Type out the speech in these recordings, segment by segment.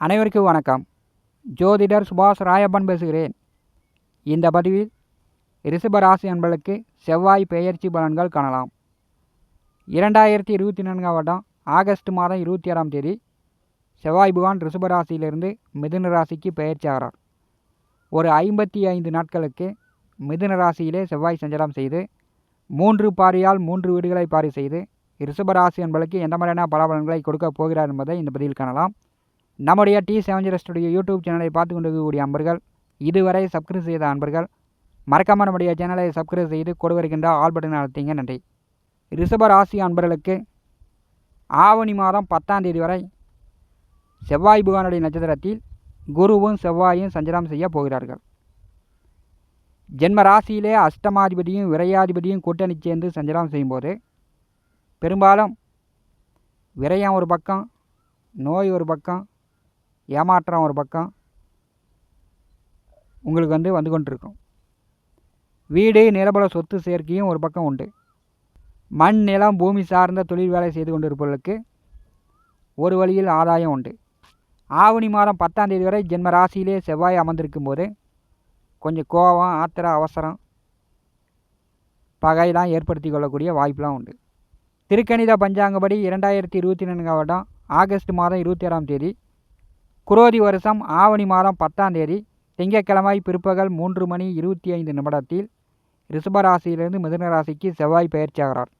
அனைவருக்கும் வணக்கம். ஜோதிடர் சுபாஷ் ராயப்பன் பேசுகிறேன். இந்த பதிவில் ரிஷபராசி ராசி செவ்வாய் பெயர்ச்சி பலன்கள் காணலாம். இரண்டாயிரத்தி இருபத்தி நான்காம் வருடம் ஆகஸ்ட் மாதம் இருபத்தி ஆறாம் தேதி செவ்வாய் புகான் ரிஷபராசியிலிருந்து மிதுன ராசிக்கு பெயர்ச்சி ஆகிறார். ஒரு ஐம்பத்தி ஐந்து நாட்களுக்கு மிதுன ராசியிலே செவ்வாய் சஞ்சாரம் செய்து மூன்று பாரியால் மூன்று வீடுகளை பாரி செய்து ரிஷபராசி என்பதற்கு எந்த மாதிரியான பலாபலன்களை கொடுக்க போகிறார் என்பதை இந்த பதிவில் காணலாம். நம்முடைய T seven zero studio YouTube சேனலை பார்த்து கொண்டிருக்கக்கூடிய அன்பர்கள் இதுவரை சப்ஸ்கிரைப் செய்த அன்பர்கள் மறக்காமல் நம்முடைய சேனலை சப்ஸ்கிரைப் செய்து கொடு வருகின்ற ஆல் பட்டன் அழுத்திங்க நன்றி. ரிஷப ராசி அன்பர்களுக்கு ஆவணி மாதம் பத்தாம் தேதி வரை செவ்வாய் புகானுடைய நட்சத்திரத்தில் குருவும் செவ்வாயும் சஞ்சலம் செய்ய போகிறார்கள். ஜென்ம ராசியிலே அஷ்டமாதிபதியும் விரையாதிபதியும் கூட்டணி சேர்ந்து சஞ்சலம் செய்யும்போது பெரும்பாலும் விரயம் ஒரு பக்கம் நோய் ஒரு பக்கம் ஏமாற்றம் ஒரு பக்கம். உங்களுக்கு வந்து வந்து கொண்டிருக்கும். வீடு நிலபல சொத்து சேர்க்கையும் ஒரு பக்கம் உண்டு. மண் நிலம் பூமி சார்ந்த தொழில் வேலை செய்து கொண்டிருப்பவர்களுக்கு ஒரு வழியில் ஆதாயம் உண்டு. ஆவணி மாதம் பத்தாம் தேதி வரை ஜென்ம ராசியிலே செவ்வாய் அமர்ந்திருக்கும் போது கொஞ்சம் கோபம் ஆத்திர அவசரம் பகையெல்லாம் ஏற்படுத்தி கொள்ளக்கூடிய வாய்ப்பெலாம் உண்டு. திருக்கணித பஞ்சாங்கப்படி இரண்டாயிரத்தி இருபத்தி நான்காம் வருடம் ஆகஸ்ட் மாதம் இருபத்தி ஆறாம் தேதி குரோதி வருஷம் ஆவணி மாதம் பத்தாம் தேதி திங்கட்கிழமை பிற்பகல் மூன்று மணி இருபத்தி ஐந்து நிமிடத்தில் ரிஷபராசியிலிருந்து மிதுன ராசிக்கு செவ்வாய் பயிற்சியாகிறார்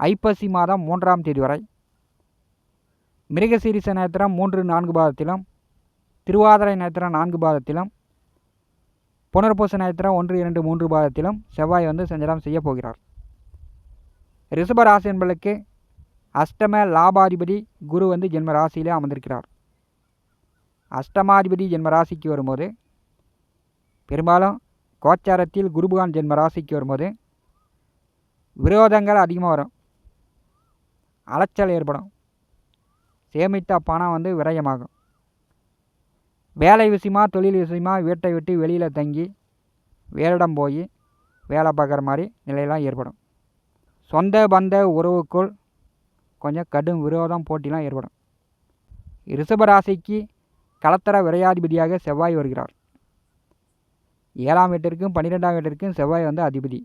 ஐப்பசி மாதம் மூன்றாம் தேதி வரை. மிருகசீரிச நேத்திரம் மூன்று நான்கு பாதத்திலும் திருவாதிரை நேத்திரம் நான்கு பாதத்திலும் புனர்பூச நேத்திரம் ஒன்று இரண்டு மூன்று பாதத்திலும் செவ்வாய் வந்து சஞ்சலம் செய்ய போகிறார். ரிஷபராசி என்பதற்கு அஷ்டம லாபாதிபதி குரு வந்து ஜென்ம ராசியிலே அமர்ந்திருக்கிறார். அஷ்டமாதிபதி ஜென்ம ராசிக்கு வரும்போது பெரும்பாலும் கோச்சாரத்தில் குருபகான் ஜென்ம ராசிக்கு வரும்போது விரோதங்கள் அதிகமாக வரும். அலைச்சல் ஏற்படும். சேமித்த பணம் வந்து விரயமாகும். வேலை விஷயமா தொழில் விஷயமா வீட்டை விட்டு வெளியில் தங்கி வேலிடம் போய் வேலை பார்க்குற மாதிரி நிலையெல்லாம் ஏற்படும். சொந்த பந்த உறவுக்குள் கொஞ்சம் கடும் விரோதம் போட்டிலாம் ஏற்படும். ரிஷபராசிக்கு கலத்தர விரையாதிபதியாக செவ்வாய் வருகிறார். ஏழாம் வீட்டிற்கும் பன்னிரெண்டாம் வீட்டிற்கும் செவ்வாய் வந்து அதிபதி.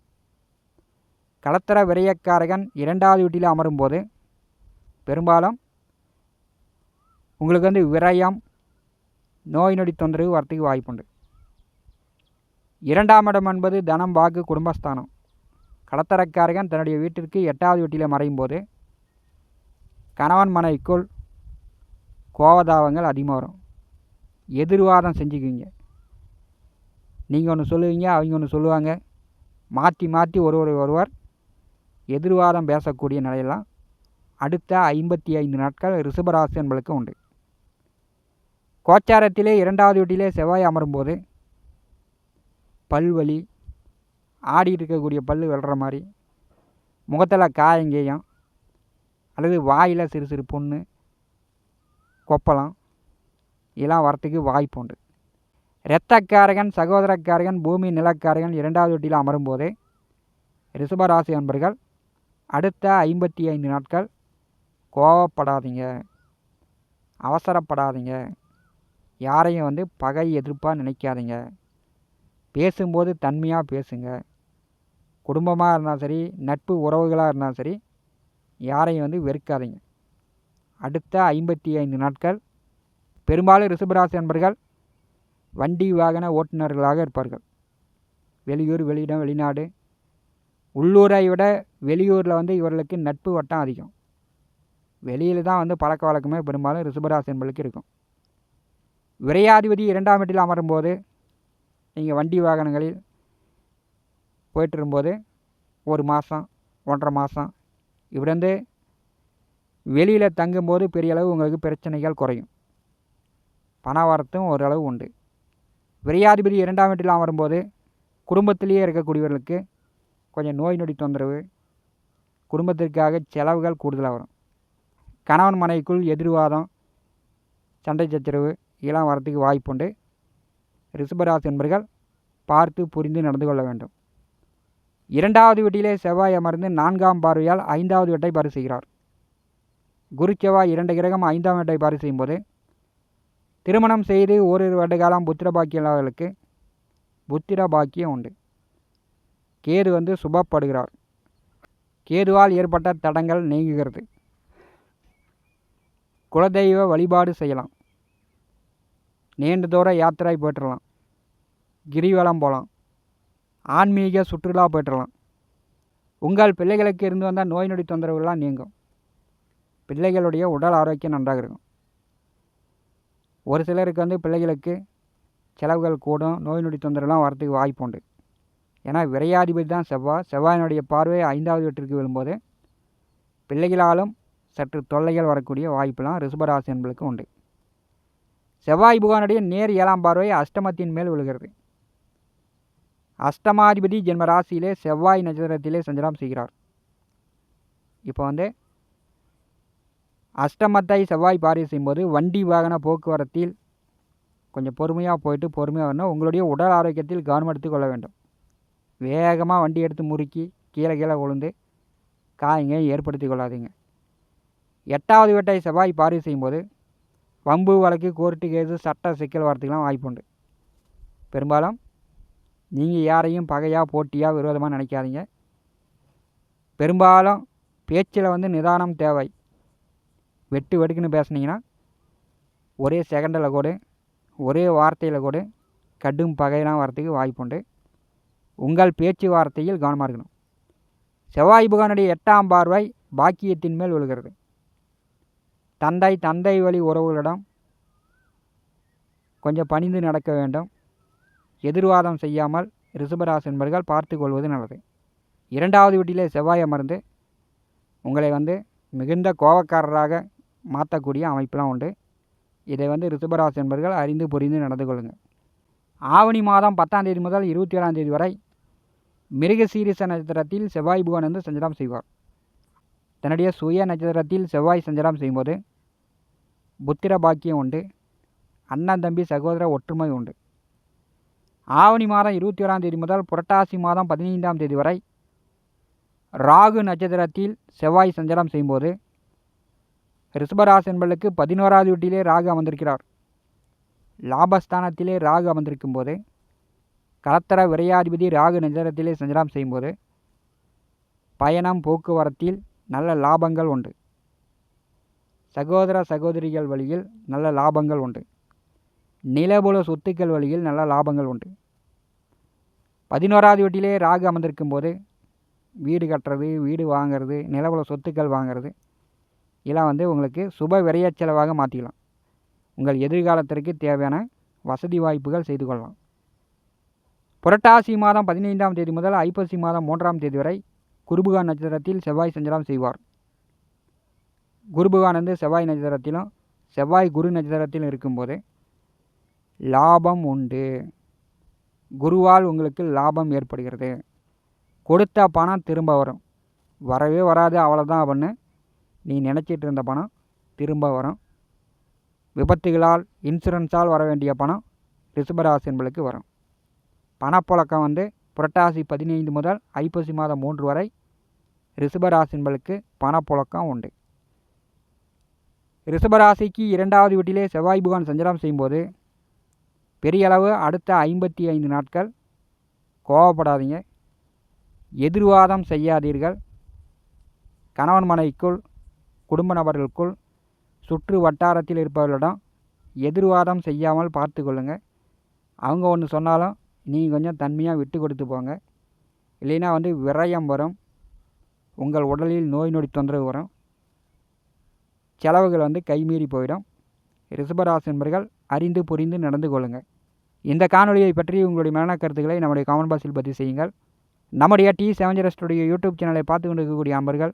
கலத்தர விரயக்காரகன் இரண்டாவது வீட்டில் அமரும்போது பெரும்பாலும் உங்களுக்கு வந்து விரயம் நோய் நொடி தொந்தரவு வரத்துக்கு வாய்ப்புண்டு. இரண்டாம் இடம் என்பது தனம் வாக்கு குடும்பஸ்தானம். கடத்தரக்காரகன் தன்னுடைய வீட்டிற்கு எட்டாவது வீட்டில் மறையும் போது கணவன் மனைவிக்குள் கோவதாவங்கள் அதிகமாக வரும் எதிர்வாதம் செஞ்சுக்குவீங்க. நீங்கள் ஒன்று சொல்லுவீங்க அவங்க ஒன்று சொல்லுவாங்க. மாற்றி மாற்றி ஒருவர் ஒருவர் எதிர்வாதம் பேசக்கூடிய நிலையெல்லாம் அடுத்த ஐம்பத்தி ஐந்து நாட்கள் ரிஷபராசி என்பளுக்கு உண்டு. கோச்சாரத்திலே இரண்டாவது வீட்டிலே செவ்வாய் அமரும்போது பல்வலி ஆடி இருக்கக்கூடிய பல் விழுற மாதிரி முகத்தில் காயங்கேயம் அல்லது வாயில் சிறு சிறு புண்ணு கொப்பளம் இதெல்லாம் வரத்துக்கு வாய்ப்பு உண்டு. இரத்தக்காரகன் சகோதரக்காரகன் பூமி நிலக்காரகன் இரண்டாவது வீட்டில் அமரும்போது ரிஷபராசி அன்பர்கள் அடுத்த ஐம்பத்தி ஐந்து நாட்கள் கோவப்படாதீங்க. அவசரப்படாதீங்க. யாரையும் வந்து பகை எதிர்ப்பாக நினைக்காதீங்க. பேசும்போது தன்மையாக பேசுங்க. குடும்பமாக இருந்தாலும் சரி நட்பு உறவுகளாக இருந்தாலும் சரி யாரையும் வந்து வெறுக்காதீங்க. அடுத்த ஐம்பத்தி ஐந்து நாட்கள் பெரும்பாலும் ரிஷபராசி நண்பர்கள் வண்டி வாகன ஓட்டுநர்களாக இருப்பார்கள். வெளியூர் வெளியிடம் வெளிநாடு. உள்ளூரை விட வெளியூரில் வந்து இவர்களுக்கு நட்பு வட்டம் அதிகம். வெளியில் தான் வந்து பழக்க வழக்கமே பெரும்பாலும் ரிஷபராசி என்பளுக்கு இருக்கும். விரையாதிபதி இரண்டாம் வீட்டில் அமரும்போது நீங்கள் வண்டி வாகனங்களில் போயிட்டு இருக்கும்போது ஒரு மாதம் ஒன்றரை மாதம் இப்படி வெளியில் தங்கும்போது பெரிய அளவு உங்களுக்கு பிரச்சனைகள் குறையும். பண வரத்தும் ஓரளவு உண்டு. விரையாதிபதி இரண்டாம் வீட்டிலாம் வரும்போது குடும்பத்திலேயே இருக்கக்கூடியவர்களுக்கு கொஞ்சம் நோய் நொடி தொந்தரவு குடும்பத்திற்காக செலவுகள் கூடுதலாக வரும். கணவன் மனைவிக்குள் எதிர்வாதம் சண்டை சச்சரவு இதெல்லாம் வரத்துக்கு வாய்ப்புண்டு. ரிஷபராசி என்பர்கள் பார்த்து புரிந்து நடந்து கொள்ள வேண்டும். இரண்டாவது வீட்டிலே செவ்வாய் அமர்ந்து நான்காம் பார்வையால் ஐந்தாவது வீட்டை பாரு செய்கிறார். குரு செவ்வாய் இரண்டு கிரகம் ஐந்தாம் வீட்டை பாரு செய்யும்போது திருமணம் செய்து ஓரிரு வருட காலம் புத்திர பாக்கியம் புத்திர பாக்கியம் உண்டு. கேது வந்து சுபப்படுகிறார். கேதுவால் ஏற்பட்ட தடங்கள் நீங்குகிறது. குலதெய்வ வழிபாடு செய்யலாம். நீண்ட தூர யாத்திரை போயிட்டுலாம் கிரிவலம் போகலாம். ஆன்மீக சுற்றுலா போயிட்டுலாம் உங்கள் பிள்ளைகளுக்கு இருந்து வந்த நோய் நொடி தொந்தரவுகள்லாம் நீங்கும். பிள்ளைகளுடைய உடல் ஆரோக்கியம் நன்றாக இருக்கும். ஒரு சிலருக்கு வந்து பிள்ளைகளுக்கு செலவுகள் கூடும் நோய் நொடி தொந்தரவுலாம் வரத்துக்கு வாய்ப்பு உண்டு. ஏன்னா விரையாதிபதி தான் செவ்வாய் செவ்வாயினுடைய பார்வை ஐந்தாவது வீட்டிற்கு விழும்போது பிள்ளைகளாலும் சற்று தொல்லைகள் வரக்கூடிய வாய்ப்பெல்லாம் ரிஷபராசி என்பதுக்கு உண்டு. செவ்வாய் புகானுடைய நேர் ஏழாம் பார்வை அஷ்டமத்தின் மேல் விழுகிறது. அஷ்டமாதிபதி ஜென்ம ராசியிலே செவ்வாய் நட்சத்திரத்திலே சஞ்சலம் செய்கிறார். இப்போ வந்து அஷ்டமத்தை செவ்வாய் பார்வை செய்யும்போது வண்டி வாகன போக்குவரத்தில் கொஞ்சம் பொறுமையாக போயிட்டு பொறுமையாக வரணும். உங்களுடைய உடல் ஆரோக்கியத்தில் கவனம் எடுத்துக்கொள்ள வேண்டும். வேகமாக வண்டி எடுத்து முறுக்கி கீழே கீழே விழுந்து காயங்க ஏற்படுத்தி கொள்ளாதீங்க. எட்டாவது வீட்டை செவ்வாய் பார்வை செய்யும்போது வம்பு வழக்கு கோர்ட்டு கேஸு சட்ட சிக்கல் வரத்துக்கெலாம் வாய்ப்புண்டு பெரும்பாலும் நீங்கள் யாரையும் பகையாக போட்டியாக விரோதமாக நினைக்காதீங்க. பெரும்பாலும் பேச்சில் வந்து நிதானம் தேவை. வெட்டு வெடுக்குன்னு பேசுனீங்கன்னா ஒரே செகண்டில் கூட ஒரே வார்த்தையில் கூட கடும் பகையெல்லாம் வரத்துக்கு வாய்ப்புண்டு உங்கள் பேச்சுவார்த்தையில் கவனமாக இருக்கணும். செவ்வாய் புகானுடைய எட்டாம் பார்வை பாக்கியத்தின் மேல் விழுகிறது. தந்தை தந்தை வழி உறவுகளிடம் கொஞ்சம் பணிந்து நடக்க வேண்டும். எதிர்வாதம் செய்யாமல் ரிஷபராசி என்பர்கள் பார்த்து கொள்வது நல்லது. இரண்டாவது வீட்டிலே செவ்வாய் அமர்ந்து உங்களை வந்து மிகுந்த கோபக்காரராக மாற்றக்கூடிய அமைப்பெலாம் உண்டு. இதை வந்து ரிஷபராசி என்பர்கள் அறிந்து புரிந்து நடந்து கொள்ளுங்கள். ஆவணி மாதம் பத்தாம் தேதி முதல் இருபத்தி ஏழாம் தேதி வரை மிருகசீரிச நட்சத்திரத்தில் செவ்வாய் புவன் வந்து சஞ்சலம் செய்வார். தன்னுடைய சுய நட்சத்திரத்தில் செவ்வாய் சஞ்சலம் செய்யும்போது புத்திர பாக்கியம் உண்டு. அண்ணன் தம்பி சகோதர ஒற்றுமை உண்டு. ஆவணி மாதம் இருபத்தி ஓராம் தேதி முதல் புரட்டாசி மாதம் பதினைந்தாம் தேதி வரை ராகு நட்சத்திரத்தில் செவ்வாய் சஞ்சலம் செய்யும்போது ரிஷபராசி என்பதற்கு பதினோராவது வீட்டிலே ராகு அமர்ந்திருக்கிறார். லாபஸ்தானத்திலே ராகு அமர்ந்திருக்கும் போது கலத்தர விரையாதிபதி ராகு நட்சத்திரத்திலே சஞ்சலம் செய்யும்போது பயணம் போக்குவரத்தில் நல்ல லாபங்கள் உண்டு. சகோதர சகோதரிகள் வழியில் நல்ல லாபங்கள் உண்டு. நிலபுல சொத்துக்கள் வழியில் நல்ல லாபங்கள் உண்டு. பதினோராவது வீட்டிலே ராகு அமர்ந்திருக்கும் போது வீடு கட்டுறது வீடு வாங்கிறது நிலபுல சொத்துக்கள் வாங்கிறது இதெல்லாம் வந்து உங்களுக்கு சுப விரைய செலவாக மாற்றிக்கலாம் உங்கள் எதிர்காலத்திற்கு தேவையான வசதி வாய்ப்புகள் செய்து கொள்ளலாம். புரட்டாசி மாதம் பதினைந்தாம் தேதி முதல் ஐப்பசி மாதம் மூன்றாம் தேதி வரை குருபுகா நட்சத்திரத்தில் செவ்வாய் சஞ்சலம் செய்வார். குருபுகானந்து செவ்வாய் நட்சத்திரத்திலும் செவ்வாய் குரு நட்சத்திரத்திலும் இருக்கும்போது லாபம் உண்டு. குருவால் உங்களுக்கு லாபம் ஏற்படுகிறது. கொடுத்த பணம் திரும்ப வரும். வரவே வராது அவ்வளோதான் அப்படின்னு நீ நினச்சிட்டு இருந்த பணம் திரும்ப வரும். விபத்துகளால் இன்சூரன்ஸால் வர வேண்டிய பணம் ரிஷபராசி என்பளுக்கு வரும். பணப்புழக்கம் வந்து புரட்டாசி பதினைந்து முதல் ஐப்பசி மாதம் மூன்று வரை ரிஷபராசி என்பளுக்கு பணப்புழக்கம் உண்டு. ரிஷபராசிக்கு இரண்டாவது வீட்டிலே செவ்வாய் புகான் சஞ்சாரம் செய்யும்போது பெரிய அளவு அடுத்த ஐம்பத்தி ஐந்து நாட்கள் கோவப்படாதீங்க. எதிர்வாதம் செய்யாதீர்கள். கணவன் மனைவிக்குள் குடும்ப நபர்களுக்குள் சுற்று வட்டாரத்தில் இருப்பவர்களிடம் எதிர்வாதம் செய்யாமல் பார்த்து கொள்ளுங்கள் அவங்க ஒன்று சொன்னாலும் நீங்கள் கொஞ்சம் தன்மையாக விட்டு கொடுத்து போங்க. இல்லைன்னா வந்து விரயம் வரும். உங்கள் உடலில் நோய் நொடி தொந்தரவு வரும். செலவுகள் வந்து கைமீறி போயிடும். ரிஷபராசி நண்பர்கள் அறிந்து புரிந்து நடந்து கொள்ளுங்கள் இந்த காணொலியை பற்றி உங்களுடைய மரண கருத்துக்களை நம்முடைய காமன் பாக்ஸில் பதிவு செய்யுங்கள். நம்முடைய டி செவன் ஸ்டுடியோ யூடியூப் சேனலை பார்த்து கொண்டிருக்கக்கூடிய அன்பர்கள்